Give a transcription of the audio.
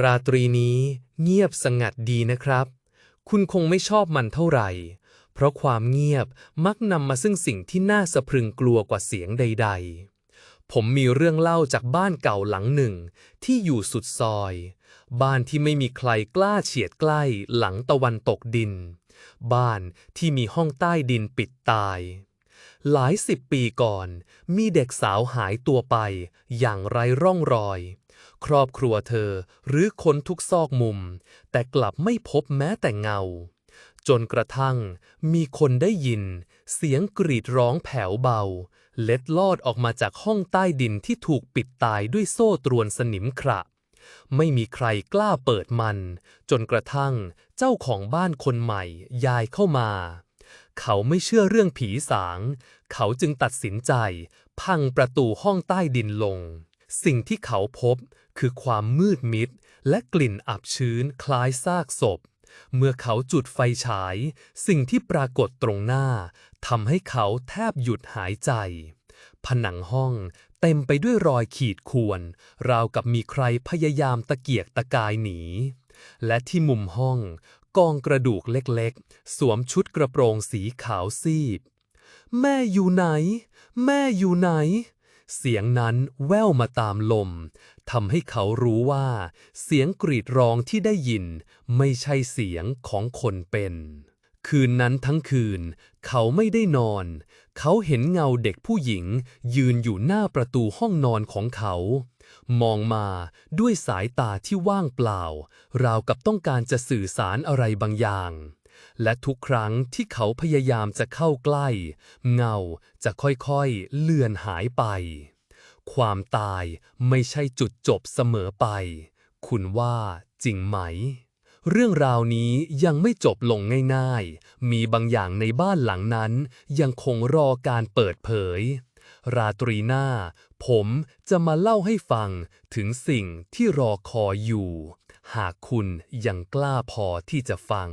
ราตรีนี้เงียบสงัดดีนะครับ คุณคงไม่ชอบมันเท่าไหร่ เพราะความเงียบมักนำมาซึ่งสิ่งที่น่าสะพรึงกลัวกว่าเสียงใด ๆ ผมมีเรื่องเล่าจากบ้านเก่าหลังหนึ่ง ที่อยู่สุดซอย บ้านที่ไม่มีใครกล้าเฉียดใกล้หลังตะวันตกดิน บ้านที่มีห้องใต้ดินปิดตาย หลายสิบปีก่อน มีเด็กสาวหายตัวไป อย่างไร้ร่องรอย ครอบครัวเธอหรือคนทุกซอกมุม แต่กลับไม่พบแม้แต่เงา จนกระทั่งมีคนได้ยิน เสียงกรีดร้องแผ่วเบา เล็ดลอดออกมาจากห้องใต้ดินที่ถูกปิดตายด้วยโซ่ตรวนสนิมขระไม่มีใครกล้าเปิดมัน จนกระทั่งเจ้าของบ้านคนใหม่ยายเข้ามา เขาไม่เชื่อเรื่องผีสาง เขาจึงตัดสินใจ พังประตูห้องใต้ดินลง สิ่งที่เขาพบคือความมืดมิด และกลิ่นอับชื้นคล้ายซากศพ เมื่อเขาจุดไฟฉาย สิ่งที่ปรากฏตรงหน้าทำให้เขาแทบหยุดหายใจ ผนังห้องเต็มไปด้วยรอยขีดข่วน ราวกับมีใครพยายามตะเกียกตะกายหนี และที่มุมห้อง กองกระดูกเล็กๆ สวมชุดกระโปรงสีขาวซีบ แม่อยู่ไหน แม่อยู่ไหน เสียงนั้นแว่วมาตามลมทำให้เขารู้ว่า เสียงกรีดร้องที่ได้ยิน ไม่ใช่เสียงของคนเป็น คืนนั้นทั้งคืน เขาไม่ได้นอน เขาเห็นเงาเด็กผู้หญิง ยืนอยู่หน้าประตูห้องนอนของเขา มองมาด้วยสายตาที่ว่างเปล่า ราวกับต้องการจะสื่อสารอะไรบางอย่าง และทุกครั้งที่เขาพยายามจะเข้าใกล้ เงาจะค่อยๆเลือนหายไป ความตายไม่ใช่จุดจบเสมอไป คุณว่าจริงไหม เรื่องราวนี้ยังไม่จบลงง่ายๆ มีบางอย่างในบ้านหลังนั้นยังคงรอการเปิดเผย ราตรีหน้า ผมจะมาเล่าให้ฟังถึงสิ่งที่รอคอยอยู่ หากคุณยังกล้าพอที่จะฟัง